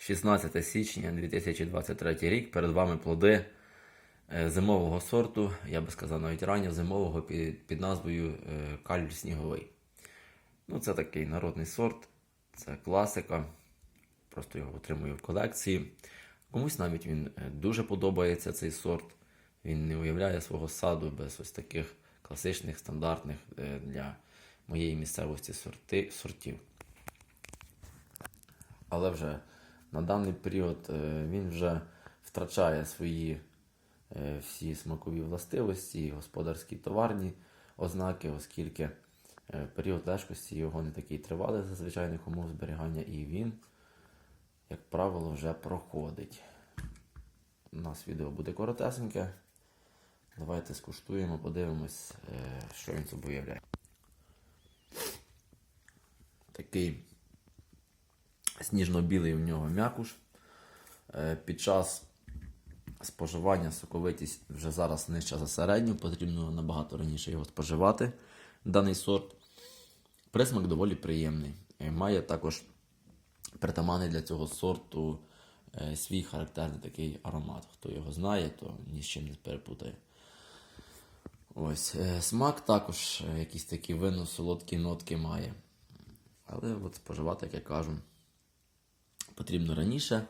16 січня 2023 рік. Перед вами плоди е, зимового сорту, я би сказав, навіть ранньо зимового під, під назвою е, Калюль сніговий. Ну, це такий народний сорт, це класика. Просто його отримую в колекції. Комусь навіть він е, дуже подобається цей сорт. Він не уявляє свого саду без ось таких класичних, стандартних для моєї місцевості сорти, сортів. Але вже на даний період е, він вже втрачає свої е, всі смакові властивості, господарські товарні ознаки, оскільки е, період лежкості його не такий тривалий за звичайних умов зберігання, і він, як правило, вже проходить. У нас відео буде коротесеньке. Давайте скуштуємо, подивимось, що він собою являє. Такий сніжно-білий у нього м'якуш. Е, Під час споживання соковитість вже зараз нижча за середню, потрібно набагато раніше його споживати, даний сорт. Присмак доволі приємний. Е, Має також притаманний для цього сорту е, свій характерний такий аромат. Хто його знає, то ні з чим не перепутає. Ось, смак також якісь такі винно солодкі нотки має. Але от споживати, як я кажу, потрібно раніше.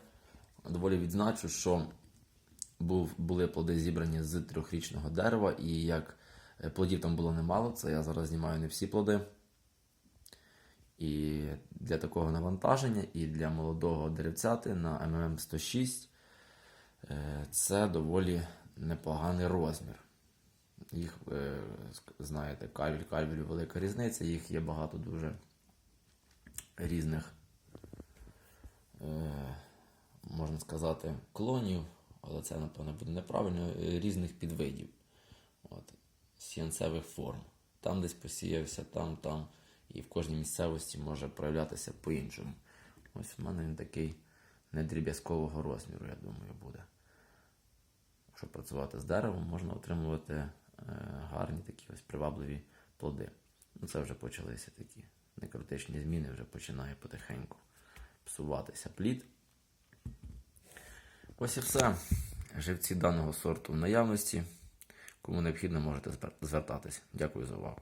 Доволі відзначу, що був, були плоди зібрані з трьохрічного дерева, і як е, плодів там було немало, це я зараз знімаю не всі плоди. І для такого навантаження, і для молодого деревцяти на ММ 106 е, це доволі непоганий розмір. Їх, е, знаєте, кальвіль, кальвіль велика різниця, їх є багато дуже різних, е, можна сказати, клонів, але це, напевно, буде неправильно, е, різних підвидів. От, сіянцевих форм. Там десь посіявся, там, там. І в кожній місцевості може проявлятися по-іншому. Ось в мене він такий недріб'язкового розміру, я думаю, буде. Якщо працювати з деревом, можна отримувати е, гарні такі ось привабливі плоди. Ну, це вже почалися такі некритичні зміни, вже починає потихеньку псуватися плід. Ось і все. Живці даного сорту в наявності. Кому необхідно, можете звер- звертатись. Дякую за увагу.